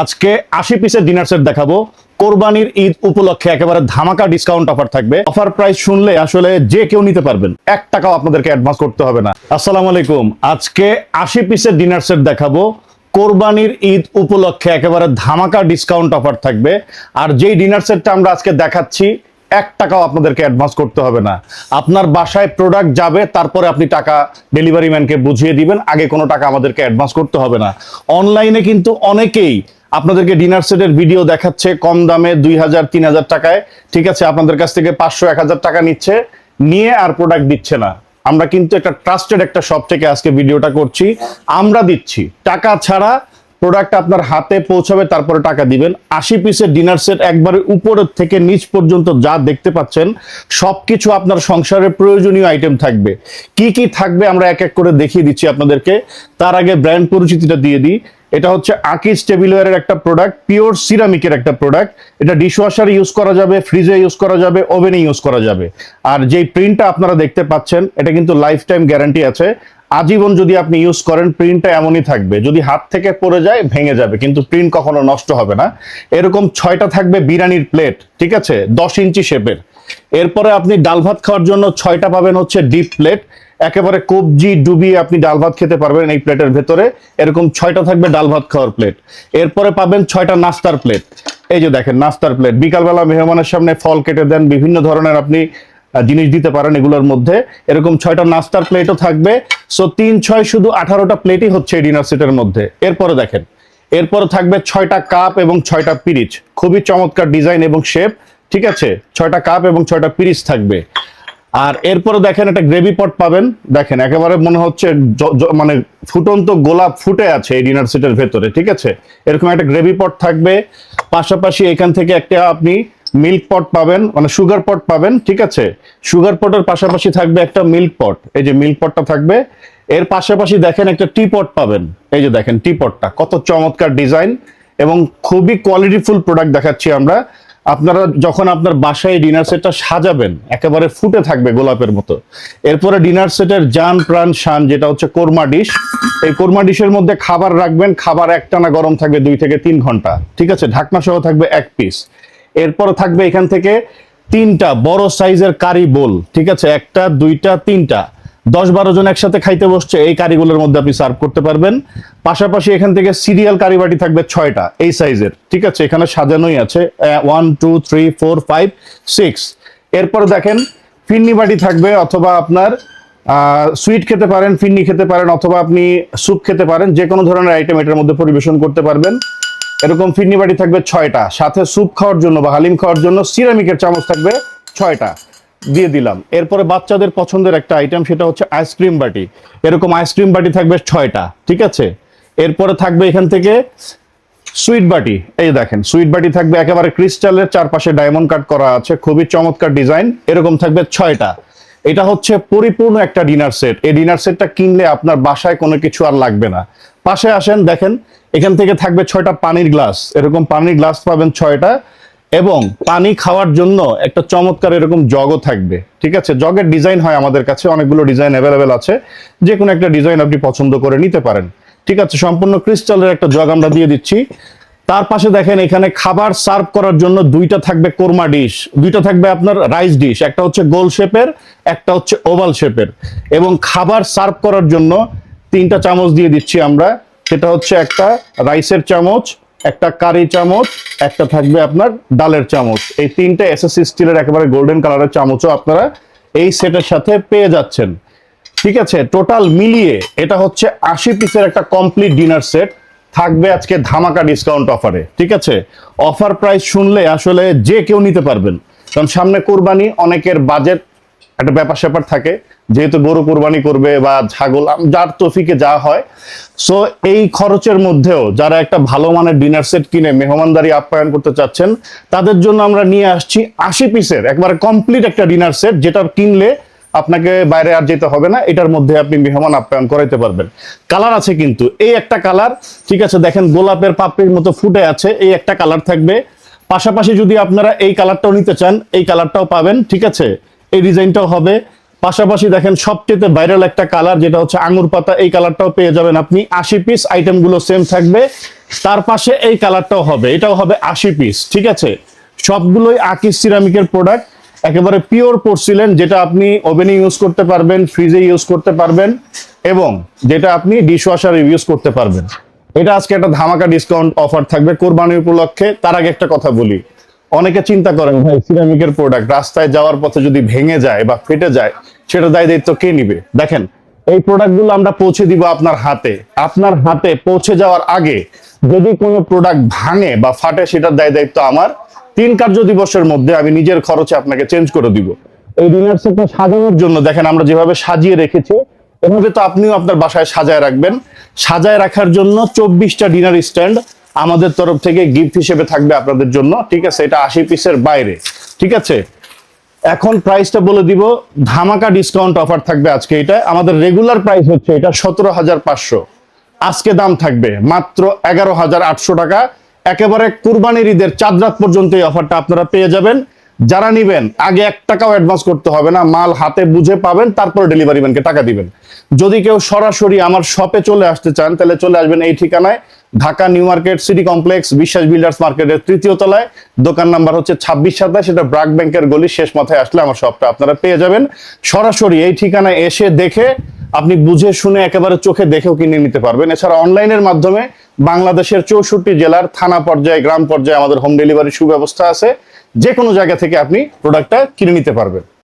আজকে আশি পিসের ডিনার সেট দেখাবো। কোরবানির ঈদ উপলক্ষে একেবারে ধামাকা ডিসকাউন্ট অফার থাকবে। অফার প্রাইস শুনলে আসলে যে কেউ নিতে পারবেন, এক টাকাও আপনাদেরকে অ্যাডভান্স করতে হবে না। আসসালামু আলাইকুম। আজকে আশি পিসের ডিনার সেট দেখাবো। কোরবানির ঈদ উপলক্ষে একেবারে ধামাকা ডিসকাউন্ট অফার থাকবে। আর যেই ডিনার সেটটা আমরা আজকে দেখাচ্ছি, এক টাকাও আপনাদেরকে অ্যাডভান্স করতে হবে না। আপনার বাসায় প্রোডাক্ট যাবে, তারপরে আপনি টাকা ডেলিভারি ম্যানকে বুঝিয়ে দিবেন। আগে কোনো টাকা আমাদেরকে অ্যাডভান্স করতে হবে না। অনলাইনে কিন্তু অনেকেই আপনাদেরকে ডিনার সেটের ভিডিও দেখাচ্ছে কম দামে দুই হাজার, তিন হাজার টাকায়। ঠিক আছে, আপনাদের কাছ থেকে পাঁচশো, এক হাজার টাকা নিচ্ছে। নিয়ে আর প্রোডাক্ট দিচ্ছে না। আমরা কিন্তু একটা ট্রাস্টেড একটা শপ থেকে আজকে ভিডিওটা করছি। আমরা দিচ্ছি। টাকা ছাড়া প্রোডাক্ট আপনার হাতে পৌঁছাবে, তারপরে টাকা দিবেন। আশি পিসের ডিনার সেট একবারে উপরের থেকে নিচ পর্যন্ত যা দেখতে পাচ্ছেন, সবকিছু আপনার সংসারের প্রয়োজনীয় আইটেম থাকবে। কি কি থাকবে আমরা এক এক করে দেখিয়ে দিচ্ছি আপনাদেরকে। তার আগে ব্র্যান্ড পরিচিতিটা দিয়ে দিই। এটা হচ্ছে আকিজ টেবিলওয়ারের একটা প্রোডাক্ট পিওর সিরামিকের একটা প্রোডাক্ট এটা ডিশওয়াশার ইউজ করা যাবে ফ্রিজে ইউজ করা যাবে ওভেনে ইউজ করা যাবে। আর যেই প্রিন্টটা আপনারা দেখতে পাচ্ছেন, এটা কিন্তু লাইফ টাইম গ্যারান্টি আছে। আজীবন যদি আপনি ইউজ করেন প্রিন্টটা এমনই থাকবে। যদি হাত থেকে পড়ে যায়, ভেঙে যাবে। কিন্তু প্রিন্ট কখনো নষ্ট হবে না। এরকম ছয়টা থাকবে বিরিয়ানির প্লেট ঠিক আছে? দশ ইঞ্চি শেপের এরপরে আপনি ডাল ভাত খাওয়ার জন্য ছয়টা পাবেন হচ্ছে ডিপ প্লেট একেবারে কবজি ডুবিয়ে আপনি ডাল ভাত খেতে পারবেন এই প্লেটের ভেতরে। এরকম ছয়টা থাকবে ডাল ভাত খাওয়ার প্লেট এরপরে পাবেন ছয়টা নাস্তার প্লেট এই যে দেখেন, নাস্তার প্লেট বিকালবেলা মেহমানের সামনে ফল কেটে দেন। বিভিন্ন ধরনের আপনি জিনিস দিতে পারেন এগুলোর মধ্যে। এরকম ছয়টা নাস্তার প্লেটও থাকবে। সো তিন, ছয়, শুধু আঠারোটা প্লেটই হচ্ছে এই ডিনার সেটের মধ্যে। এরপরে দেখেন, এরপরে থাকবে ছয়টা কাপ এবং ছয়টা পিরিচ। খুবই চমৎকার ডিজাইন এবং শেপ ঠিক আছে? ছয়টা কাপ এবং ছয়টা পিরিচ থাকবে। আর এরপরে দেখেন, একটা গ্রেভি পট পাবেন। দেখেন, একেবারে মনে হচ্ছে মানে ফুটন্ত গোলাপ ফুটে আছে এই ডিনার সেটের ভেতরে, ঠিক আছে? এরকম একটা গ্রেভি পট থাকবে। পাশাপাশি এখান থেকে একটা আপনি মিল্ক পট পাবেন মানে সুগার পট পাবেন, ঠিক আছে? সুগার পটের পাশাপাশি থাকবে একটা মিল্ক পট, এই যে মিল্ক পটটা থাকবে। এর পাশাপাশি দেখেন একটা টি পট পাবেন, এই যে দেখেন টি পটটা, কত চমৎকার ডিজাইন এবং খুবই কোয়ালিটিফুল প্রোডাক্ট দেখাচ্ছি আমরা। আপনারা যখন আপনার বাসায় ডিনার সেটটা সাজাবেন, একেবারে ফুটে থাকবে গোলাপের মতো। এরপরে ডিনার সেটের জান, প্রাণ, শান, যেটা হচ্ছে কোরমা ডিশ, এই কোরমা ডিশের মধ্যে খাবার রাখবেন, খাবার একটানা গরম থাকবে দুই থেকে তিন ঘণ্টা, ঠিক আছে? ঢাকনা সহ থাকবে এক পিস এরপরে থাকবে এখান থেকে তিনটা বড় সাইজের কারি বোল, ঠিক আছে? একটা, দুইটা, তিনটা। দশ বারো জন একসাথে খাইতে বসছে, এই কারিগুলোর মধ্যে আপনি সার্ভ করতে পারবেন। পাশাপাশি এখান থেকে সিরিয়াল কারি বাটি থাকবে ছয়টা, এই সাইজের, ঠিক আছে? এখানে সাজানোই আছে one two three four five six এরপর দেখেন, ফিন্নি বাটি থাকবে অথবা আপনার সুইট খেতে পারেন, ফিন্নি খেতে পারেন, অথবা আপনি স্যুপ খেতে পারেন যে কোনো ধরনের আইটেম এটার মধ্যে পরিবেশন করতে পারবেন। এরকম ফিরনি বাটি থাকবে ছয়টা। সাথে স্যুপ খাওয়ার জন্য বা হালিম খাওয়ার জন্য সিরামিকের চামচ থাকবে ছয়টা। দিয়ে দিলাম। এরপরে বাচ্চাদের পছন্দের একটা আইটেম সেটা হচ্ছে আইসক্রিম বাটি। এরকম আইসক্রিম বাটি থাকবে ছয়টা, ঠিক আছে? এরপরে থাকবে এখান থেকে সুইট বাটি। এই দেখেন সুইট বাটি থাকবে একেবারে ক্রিস্টালের চারপাশে ডায়মন্ড কাট করা আছে, খুবই চমৎকার ডিজাইন এরকম থাকবে ছয়টা। এটা হচ্ছে পরিপূর্ণ একটা ডিনার সেট এই ডিনার সেটটা কিনলে আপনার বাসায় কোনো কিছু আর লাগবে না। পাশে আসেন, দেখেন এখান থেকে থাকবে ছয়টা পানির গ্লাস। এরকম পানির গ্লাস পাবেন ছয়টা এবং পানি খাওয়ার জন্য একটা চমৎকার এরকম জগও থাকবে। ঠিক আছে? জগের ডিজাইন হয় আমাদের কাছে, অনেকগুলো ডিজাইন অ্যাভেলেবেল আছে। যে কোনো একটা ডিজাইন আপনি পছন্দ করে নিতে পারেন। ঠিক আছে? সম্পূর্ণ ক্রিস্টালের একটা জগ আমরা দিয়ে দিচ্ছি। তার পাশে দেখেন, এখানে খাবার সার্ভ করার জন্য দুইটা থাকবে কোরমা ডিশ। দুইটা থাকবে আপনার রাইস ডিশ, একটা হচ্ছে গোল শেপের, একটা হচ্ছে ওভাল শেপের। এবং খাবার সার্ভ করার জন্য তিনটা চামচ দিয়ে দিচ্ছি আমরা। সেটা হচ্ছে একটা রাইসের চামচ, একটা কারি চামচ, একটা থাকবে আপনার ডালের চামচ। এই তিনটা এসএসসি স্টিলের একেবারে গোল্ডেন কালারের চামচও আপনারা এই সেটের সাথে পেয়ে যাচ্ছেন। ঠিক আছে টোটাল মিলিয়ে এটা হচ্ছে আশি পিসের একটা কমপ্লিট ডিনার সেট থাকবে আজকে ধামাকা ডিসকাউন্ট অফারে ঠিক আছে অফার প্রাইস শুনলে আসলে যে কেউ নিতে পারবেন। কারণ সামনে কোরবানি, অনেকের বাজেট একটা ব্যাপার স্যাপার থাকে। যেহেতু গরু কোরবানি করবে বা ছাগল যার তফিকে যা হয়। সো এই খরচের মধ্যেও যারা একটা ভালো মানের ডিনার সেট কিনে মেহমানদারি আপ্যায়ন করতে চাচ্ছেন, তাদের জন্য আমরা নিয়ে আসছি আশি পিসের একবারে কমপ্লিট একটা ডিনার সেট যেটা কিনলে আপনাকে বাইরে আর যেতে হবে না, এটার মধ্যে আপনি মেহমান আপ্যায়ন করাইতে পারবেন। কালার আছে কিন্তু, এই একটা কালার ঠিক আছে, দেখেন গোলাপের পাপড়ির মতো ফুটে আছে, এই একটা কালার থাকবে। পাশাপাশি যদি আপনারা এই কালারটাও নিতে চান, এই কালারটাও পাবেন, ঠিক আছে? এই ডিজাইনটাও হবে। পাশাপাশি দেখেন সবচেয়ে ভাইরাল একটা কালার যেটা হচ্ছে আঙুর পাতা, এই কালারটাও পেয়ে যাবেন আপনি। আশি পিস আইটেমগুলো সেম থাকবে। তার পাশে এই কালারটাও হবে। এটাও হবে আশি পিস ঠিক আছে? সবগুলোই আকিস সিরামিকের প্রোডাক্ট একেবারে পিওর পোর্সিলেন যেটা আপনি ওভেনে ইউজ করতে পারবেন ফ্রিজে ইউজ করতে পারবেন, এবং যেটা আপনি ডিশ ওয়াশারে ইউজ করতে পারবেন। এটা আজকে একটা ধামাকা ডিসকাউন্ট অফার থাকবে কোরবানি উপলক্ষে। তার আগে একটা কথা বলি। অনেকে চিন্তা করেন, ভাই সিরামিকের প্রোডাক্ট রাস্তায় যাওয়ার পথে যদি ভেঙে যায় বা ফেটে যায়, সেটা দায় দায়িত্ব কে নিবে? দেখেন, এই প্রোডাক্টগুলো আমরা পৌঁছে দিব আপনার হাতে। আপনার হাতে পৌঁছে যাওয়ার আগে যদি কোনো প্রোডাক্ট ভাঙে বা ফাটে, সেটার দায় দায়িত্ব আমার। তিন কার্য দিবসের মধ্যে আমি নিজের খরচে আপনাকে চেঞ্জ করে দিব। এই ডিনার সেটটা সাজানোর জন্য দেখেন, আমরা যেভাবে সাজিয়ে রেখেছি, এভাবে তো আপনিও আপনার বাসায় সাজায় রাখবেন। সাজায় রাখার জন্য চব্বিশটা ডিনার স্ট্যান্ড আমাদের তরফ থেকে গিফট হিসেবে থাকবে আপনাদের জন্য, ঠিক আছে? এটা আশি পিসের বাইরে, ঠিক আছে? এখন প্রাইসটা বলে দিব, ধামাকা ডিসকাউন্ট অফার থাকবে আজকে এটা। আমাদের রেগুলার প্রাইস হচ্ছে এটা সতেরো হাজার পাঁচশো। আজকে দাম থাকবে মাত্র এগারো হাজার আটশো টাকা। একেবারে কুরবানির ঈদের চাঁদ রাত পর্যন্ত এই অফারটা আপনারা পেয়ে যাবেন। যারা নিবেন, আগে এক টাকাও অ্যাডভান্স করতে হবে না, মাল হাতে বুঝে পাবেন, তারপর ডেলিভারি ম্যানকে টাকা দিবেন। যদি কেউ সরাসরি আমার শপে চলে আসতে চান, তাহলে চলে আসবেন এই ঠিকানায়, Dhaka new market city complex, Biswas builders মার্কেটের তৃতীয় তলায়। দোকান নাম্বার হচ্ছে ছাব্বিশ সাতাশ সেটা ব্রাক ব্যাংকের গলি, শেষ মাথায় আসলে আমার শপটা আপনারা পেয়ে যাবেন। সরাসরি এই ঠিকানায় এসে দেখে, আপনি বুঝে শুনে একেবারে চোখে দেখেও কিনে নিতে পারবেন। এছাড়া অনলাইনের মাধ্যমে বাংলাদেশের চৌষট্টি জেলার থানা পর্যায়ে, গ্রাম পর্যায়ে আমাদের হোম ডেলিভারি সুব্যবস্থা আছে। যে কোনো জায়গা থেকে আপনি প্রোডাক্টটা কিনে নিতে পারবেন।